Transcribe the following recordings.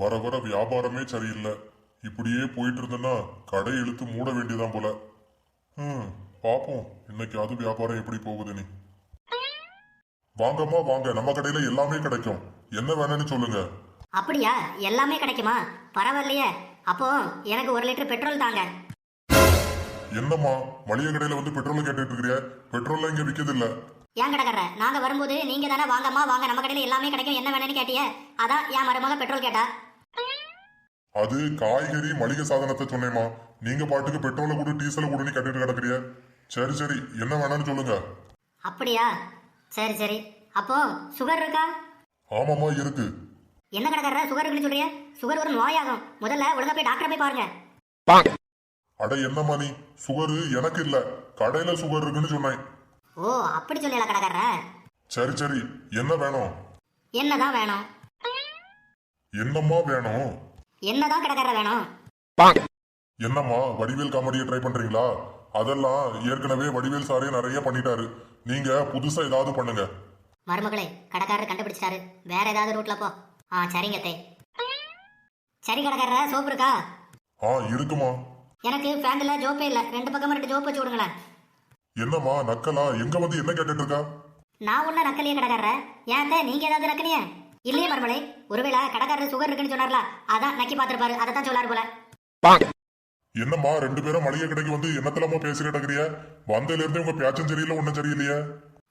வர வர வியாபாரமே சரியில்லை. இப்படியே போயிட்டு இருந்தேன்னா கடை இழுத்து மூட வேண்டியதான் போல. ம் பாப்போம். இன்னைக்காவது வியாபாரம் எப்படி போகுது நீ? வாங்கம்மா வாங்க. நம்ம கடையில எல்லாமே கிடைக்கும். என்ன வேணும்னு சொல்லுங்க. அப்படியா? எல்லாமே கிடைக்குமா? பரவாயில்லையே. அப்போ எனக்கு ஒரு லிட்டர் பெட்ரோல் தாங்க. என்னம்மா? மளிகை கடையில வந்து பெட்ரோல் கேட்டுட்டு இருக்கிறிய? பெட்ரோல்லாம் இங்க விற்கிறது இல்ல ஏன் கடைக்காரர நாங்க வரும்போது நீங்க தானே வாங்கம்மா வாங்க. நம்ம கடையில எல்லாமே கிடைக்கும். என்ன வேணும்னு கேட்டியே? அதான் என் மருமக பெட்ரோல் கேட்டா. அது காய்கறி மளிகை சாதனத்தை சொன்னேம்மா. நீங்க பாட்டுக்கு பெட்ரோலை கூட டீசலை கூட நீ கட்டிட்டு கிடக்குறிய. சரி சரி. என்ன வேணும்னு சொல்லுங்க. அப்படியா? சரி சரி. அப்போ சுகர் இருக்கா? ஆமாம்மா இருக்கு. என்ன கடைக்காரர சுகர் இருக்குன்னு சொல்றீங்க சுகர் ஒரு நோயாகும். முதல்ல ஒழுங்கா போய் டாக்டரை போய் பாருங்க. அட என்னம்மா நீ? சுகரு எனக்கு இல்ல. கடையில சுகர் இருக்குன்னு சொன்னேன் ஓ அப்படி சொல்லல கடைக்காரர? சரி சரி. என்ன வேணும்? என்னதான் வேணும்? என்னம்மா வேணும்? என்னதான் கடைக்காரர வேணும்? என்னம்மா வடிவேல் காமெடியை ட்ரை பண்றீங்களா? அதெல்லாம் ஏற்கனவே வடிவேல் சாரே நிறைய பண்ணிட்டாரு. நீங்க புதுசா ஏதாவது பண்ணுங்க. மருமகளே கடைக்காரர் கண்டுபிடிச்சிட்டாரு. வேற ஏதாவது ரூட்ல போ. ஆ சரிங்க தே சரி கடைக்காரர சோப்பு இருக்கா? ஆ இருக்குமா. எனக்கு பேண்ட்ல ஜோப்பே இல்ல. ரெண்டு பக்கமும் ரெண்டு ஜோப் வச்சு விடுங்களேன். என்னம்மா நக்கலா? எங்க வந்து என்ன கேட்டுட்டு இருக்கா? நான் ஒன்னும் நக்கலையே கடைக்காரர. ஏன் நீங்க ஏதாவது நக்கலையே? இல்லையே மருமகளே ஒருவேளை கடைக்காரர் சுகர் இருக்குன்னு சொன்னார்ல அதான் நக்கி பார்த்திருப்பாரு அதை தான் சொல்லாரு போல. என்னம்மா ரெண்டு பேரும் மளிகை கடைக்கு வந்து என்னத்தலமா பேசி கிடக்குறிய வந்ததுல இருந்து உங்க பேச்சும் சரியில்லை ஒன்னும் சரியில்லையே.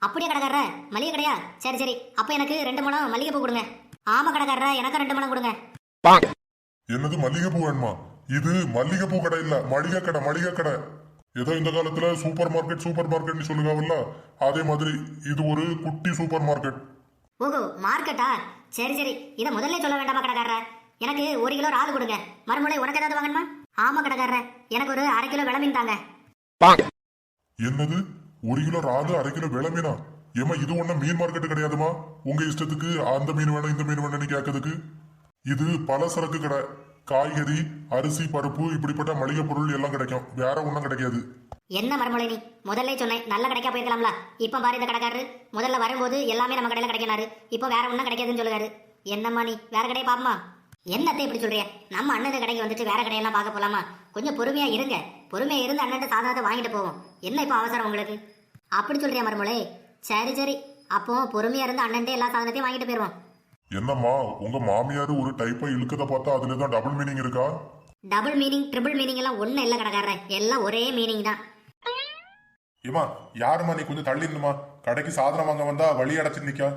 அப்படியே கடைக்காரர மளிகை கடையா? சரி சரி. அப்ப எனக்கு ரெண்டு முழம் மல்லிகை பூ கொடுங்க. ஆமா கடைக்காரர எனக்கு ரெண்டு முழம் கொடுங்க. என்னது மல்லிகைப்பூ வேணுமா? இது மல்லிகைப்பூ கடை இல்ல மளிகை கடை மளிகை கடை. ஏதோ இந்த காலத்துல சூப்பர் மார்க்கெட் சூப்பர் மார்க்கெட்னு சொல்லுவாங்கல்ல அதே மாதிரி இது ஒரு குட்டி சூப்பர் மார்க்கெட். ஓஹோ மார்க்கெட்டா? சரி சரி. இதை முதல்ல சொல்ல வேண்டாமா கடைக்காரர்? எனக்கு ஒரு கிலோ இறால் கொடுங்க. மறுமுறை உனக்கு ஏதாவது வாங்கணுமா? ஆமா கடைக்காரர். எனக்கு ஒரு அரை கிலோ விளமீன் தாங்க. என்னது? ஒரு கிலோ ராலு அரை கிலோ விலை ஏமா இது ஒண்ணும் மீன் மார்க்கெட் கிடையாதுமா? உங்க இஷ்டத்துக்கு அந்த மீன் வேணும் இந்த மீன் வேணும்னு கேட்கறதுக்கு? இது பல சரக்கு கடை. காய்கறி அரிசி பருப்பு இப்படிப்பட்ட மளிகை பொருள் எல்லாம் கிடைக்கும். வேற ஒன்றும் கிடைக்காது. என்ன மறுமொழி நீ? முதல்ல சொன்னேன் நல்ல கடைக்கா போயிருக்கலாம்ல. இப்போ பாரு இந்த கடைக்காரரு. முதல்ல வரும்போது எல்லாமே நம்ம கடையில கிடைக்கினாரு. இப்போ வேற ஒன்றும் கிடைக்காதுன்னு சொல்லுவாரு என்னம்மா நீ? வேற கடையை பாப்பமா என்னத்தை இப்படி சொல்றிய நம்ம அண்ணன் கடைக்கு வந்துட்டு வேற கடையெல்லாம் பார்க்க போலாமா? கொஞ்சம் பொறுமையா இருங்க. பொறுமையா இருந்து அண்ணன் சாதனத்தை வாங்கிட்டு போவோம். என்ன இப்போ அவசரம் உங்களுக்கு? அப்படி சொல்றியா மறுமொழி? சரி சரி. அப்போ பொறுமையா இருந்து அண்ணன்ட்டே எல்லா சாதனத்தையும் வாங்கிட்டு போயிருவோம். என்னம்மா உங்க மாமியார் ஒரு டைப்பா இழுக்கத பார்த்தா அதுல தான் டபுள் மீனிங் இருக்கா? டபுள் மீனிங் ட்ரிபிள் மீனிங் எல்லாம் ஒன்றும் இல்லை கடைக்காரன் எல்லாம் ஒரே மீனிங் தான். ஏமா யாரும்மா நீ கொஞ்சம் தள்ளி இருந்துமா கடைக்கு சாதனம் வாங்க வந்தா வழி அடைச்சு நிக்கா.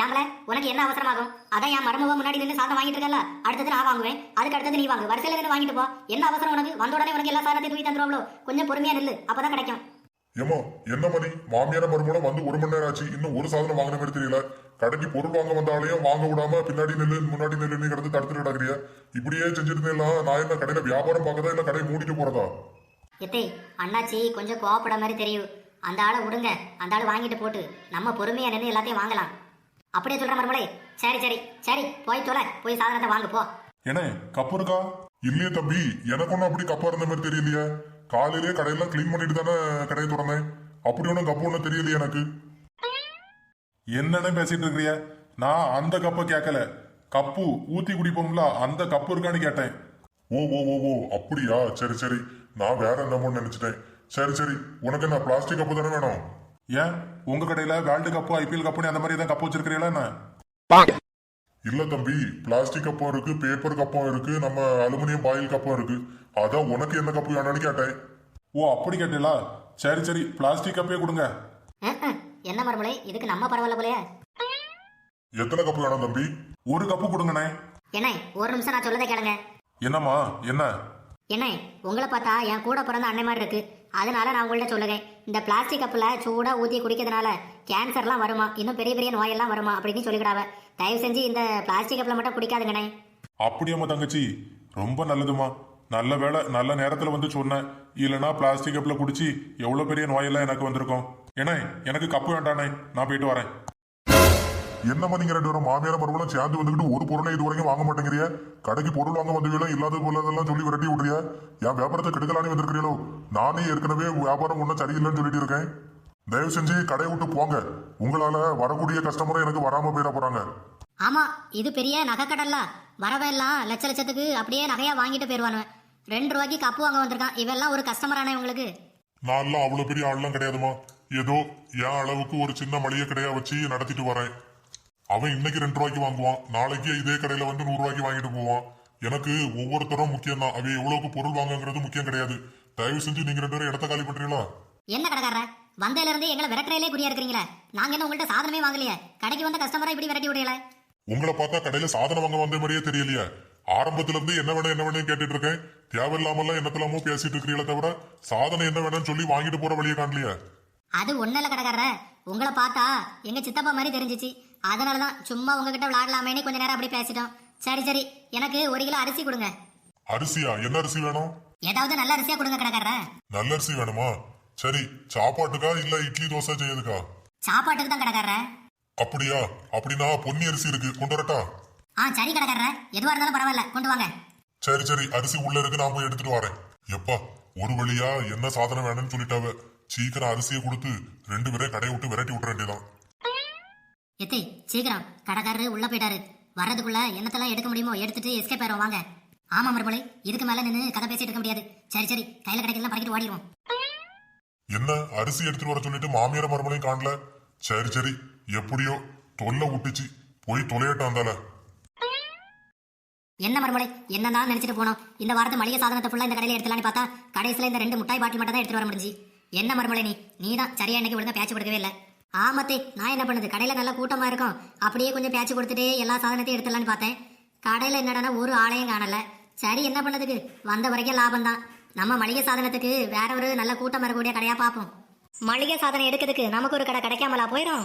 யாமல உனக்கு என்ன அவசரமாகும்? அதான் என் மருமக முன்னாடி நின்று சாதம் வாங்கிட்டு இருக்கல அடுத்தது நான் வாங்குவேன். அதுக்கு அடுத்தது நீ வாங்கு. வரிசையில நின்று வாங்கிட்டு போ. என்ன அவசரம் உனக்கு? வந்த உடனே உனக்கு எல்லா சாதத்தையும் தூக்கி தந்துருவோம்ல கொஞ்சம் பொறுமையா நில்லு. அப்பதான் கிடைக்கும். ஏமா என்ன மணி? மாமியார மறுமணம் வந்து ஒரு மணி நேரம் ஆச்சு. இன்னும் ஒரு சாதனம் வாங்கின மாதிரி தெரியல. கடைக்கு பொருள் வாங்க வந்தாலையும் வாங்க விடாம பின்னாடி நெல்லு முன்னாடி நெல்லு நீ கிடந்து தடுத்துட்டு கிடக்குறிய? இப்படியே செஞ்சிருந்தேன் நான் என்ன கடையில வியாபாரம் பார்க்கதா? இல்ல கடையை மூடிட்டு போறதா? எத்தே அண்ணாச்சி கொஞ்சம் கோவப்பட மாதிரி தெரியும். அந்த ஆளை விடுங்க அந்த ஆள் வாங்கிட்டு போட்டு நம்ம பொறுமையா நின்று எல்லாத்தையும் வாங்கலாம். அப்படியே சொல்ற மறுமலை சரி சரி சரி போய் தொலை போய் சாதனத்தை வாங்க போ. என்ன கப்பு இருக்கா? இல்லையே தம்பி எனக்கு ஒன்றும் அப்படி கப்பா இருந்த மாதிரி தெரியலையே. காலையிலேயே கடையெல்லாம் க்ளீன் பண்ணிட்டு தானே கடையை திறந்தேன். அப்படி ஒன்றும் கப்பு ஒன்றும் தெரியலையே எனக்கு. என்னன்னு பேசிட்டு இருக்கிறிய? நான் அந்த கப்பை கேட்கல. கப்பு ஊத்தி குடிப்போம்ல அந்த கப்பு இருக்கான்னு கேட்டேன். ஓ ஓ ஓ ஓ அப்படியா? சரி சரி. நான் வேற என்னமோ நினைச்சிட்டேன். சரி சரி உனக்கு என்ன பிளாஸ்டிக் கப்பு தானே வேணும்? ஏன்? உங்க கடையில வேர்ல்டு கப்பு ஐபிஎல் கப்புன்னு அந்த மாதிரி தான் கப்பு வச்சிருக்கிறீங்களா என்ன? இல்ல தம்பி பிளாஸ்டிக் கப்பும் இருக்கு பேப்பர் கப்பும் இருக்கு நம்ம அலுமினியம் பாயில் கப்பும் இருக்கு. அதான் உனக்கு என்ன கப்பு வேணும்னு கேட்டேன். ஓ அப்படி கேட்டீங்களா? சரி சரி பிளாஸ்டிக் கப்பே கொடுங்க. என்ன மறுமலை இதுக்கு நம்ம பரவாயில்ல போலயே. எத்தனை கப்பு வேணும் தம்பி? ஒரு கப்பு கொடுங்கண்ணே. என்ன ஒரு நிமிஷம் நான் சொல்லதை கேளுங்க. என்னம்மா என்ன? என்ன? உங்களை பார்த்தா என் கூட பிறந்த அண்ணன் மாதிரி இருக்கு. அதனால நான் உங்கள்ட்ட சொல்லுவேன் இந்த பிளாஸ்டிக் கப்பில் சூடாக ஊற்றி குடிக்கிறதுனால கேன்சர்லாம் வருமா? இன்னும் பெரிய பெரிய நோயெல்லாம் வருமா? அப்படின்னு சொல்லிக்கிடாவ தயவு செஞ்சு இந்த பிளாஸ்டிக் கப்பில் மட்டும் குடிக்காதுங்கண்ணே அப்படியாம்மா தங்கச்சி? ரொம்ப நல்லதுமா நல்ல வேலை நல்ல நேரத்தில் வந்து சொன்னேன். இல்லைன்னா பிளாஸ்டிக் கப்பில் குடிச்சு எவ்வளோ பெரிய நோயெல்லாம் எனக்கு வந்திருக்கும். ஏன்னா எனக்கு கப்பு வேண்டானே நான் போயிட்டு வரேன். என்னம்மா நீங்க ரெண்டு பேரும் மாமியார மறுபடியும் சேர்ந்து வந்துக்கிட்டு ஒரு பொருளை இது வரைக்கும் வாங்க மாட்டேங்கிறிய? கடைக்கு பொருள் வாங்க வந்தவங்களும் இல்லாத போலதெல்லாம் சொல்லி விரட்டி விடுறியா என் வியாபாரத்தை கெடுக்கலான்னு வந்திருக்கிறீங்களோ நானே ஏற்கனவே வியாபாரம் ஒன்றும் சரியில்லைன்னு சொல்லிட்டு இருக்கேன். தயவு செஞ்சு கடையை விட்டு போங்க. உங்களால வரக்கூடிய கஸ்டமரும் எனக்கு வராம போயிட போறாங்க. ஆமா இது பெரிய நகைக்கடல்ல. வரவெல்லாம் லட்ச லட்சத்துக்கு அப்படியே நகையா வாங்கிட்டு போயிருவானு ரெண்டு ரூபாய்க்கு கப்பு வாங்க வந்திருக்கான். இவெல்லாம் ஒரு கஸ்டமரானே உங்களுக்கு நான்லாம் அவ்வளவு பெரிய ஆள்லாம் கிடையாதுமா ஏதோ என் அளவுக்கு ஒரு சின்ன மளிகை கடையா வச்சு நடத்திட்டு வரேன். அவன் இன்னைக்கு ரெண்டு ரூபாய்க்கு வாங்குவான். நாளைக்கு இதே கடையில வந்து நூறு ரூபாய்க்கு வாங்கிட்டு போவான். எனக்கு ஒவ்வொருத்தரும் முக்கியம் தான் அவன் எவ்வளவுக்கு பொருள் வாங்குங்கிறது முக்கியம் கிடையாது. தயவு செஞ்சு நீங்க ரெண்டு பேரும் இடத்த காலி பண்றீங்களா? என்ன கடைக்காரர? வந்ததுல இருந்து எங்களை விரட்டுறையிலே குறியா இருக்கிறீங்களே. நாங்க என்ன உங்கள்ட்ட சாதனமே வாங்கலையே? கடைக்கு வந்த கஸ்டமரை இப்படி விரட்டி விடையல உங்களை பார்த்தா கடையில சாதனம் வாங்க வந்த மாதிரியே தெரியலையே. ஆரம்பத்துல இருந்து என்ன வேணும் என்ன வேணும் கேட்டுட்டு இருக்கேன். தேவையில்லாமல்லாம் என்னத்தலாமோ பேசிட்டு இருக்கிறீங்களே தவிர சாதனம் என்ன வேணும்னு சொல்லி வாங்கிட்டு போற வழியை காணலையே. அது ஒண்ணு இல்ல கடைக்காரர. உங்களை பார்த்தா எங்க சித்தப்பா மாதிரி தெரிஞ்சிச்சு. அதனாலதான் சும்மா உங்ககிட்ட விளையாடலாமேன்னு கொஞ்ச நேரம் அப்படி பேசிட்டோம். சரி சரி. எனக்கு ஒரு கிலோ அரிசி கொடுங்க. அரிசியா? என்ன அரிசி வேணும்? ஏதாவது நல்ல அரிசியா கொடுங்க கடைக்காரர. நல்ல அரிசி வேணுமா? சரி. சாப்பாட்டுக்கா இல்ல இட்லி தோசை செய்யுதுக்கா சாப்பாட்டுக்கு தான் கடைக்காரர. அப்படியா? அப்படின்னா பொன்னி அரிசி இருக்கு. கொண்டு வரட்டா? ஆ சரி கடைக்காரர. எதுவா இருந்தாலும் பரவாயில்ல. கொண்டு வாங்க. சரி சரி. அரிசி உள்ள இருக்கு. நான் போய் எடுத்துட்டு வரேன். எப்பா ஒரு வழியா என்ன சாதனம் வேணும்னு சொல்லிட்டாவ? சீக்கிரம் அரிசியை கொடுத்து ரெண்டு பேரையும் கடையை விட்டு விரட்டி விட்டுற வேண்டியதான் எத்தி சீக்கிரம். கடைக்காரரு உள்ள போயிட்டாரு. வர்றதுக்குள்ள என்னத்தெல்லாம் எடுக்க முடியுமோ எடுத்துட்டு எஸ்கேப் ஆயிரும் வாங்க. ஆமா மறுபடி இதுக்கு மேல நின்று கதை பேசிட்டு இருக்க முடியாது. சரி சரி கையில கிடைக்கலாம் பறக்கிட்டு ஓடிடுவோம். என்ன அரிசி எடுத்துட்டு வர சொல்லிட்டு மாமியார மருமனையும் காணல? சரி சரி எப்படியோ தொல்லை விட்டுச்சு போய் தொலையட்டும் அந்தால என்ன மறுமலை என்னதான் நினைச்சிட்டு போனோம். இந்த வாரத்து மளிகை சாதனத்தை ஃபுல்லா இந்த கடையில எடுத்துலான்னு பார்த்தா கடைசியில இந்த ரெண்டு முட்டாய் பாட்டில் மட்டும் தான் எடுத்துட்டு வர முடிஞ்சு என்ன மறுமலை நீ? நீ தான் சரியா இன்னைக்கு ஒழுங்கா பேச்சு கொடுக்கவே இல்லை. ஆமத்தே நான் என்ன பண்ணுது? கடையில் நல்லா கூட்டமாக இருக்கும். அப்படியே கொஞ்சம் பேச்சு கொடுத்துட்டு எல்லா சாதனத்தையும் எடுத்துடலான்னு பார்த்தேன். கடையில் என்னடான்னா ஒரு ஆளையும் காணல. சரி என்ன பண்ணதுக்கு? வந்த வரைக்கும் லாபம் தான். நம்ம மளிகை சாதனத்துக்கு வேற ஒரு நல்ல கூட்டம் வரக்கூடிய கடையாக பார்ப்போம். மளிகை சாதனம் எடுக்கிறதுக்கு நமக்கு ஒரு கடை கிடைக்காமலா போயிடும்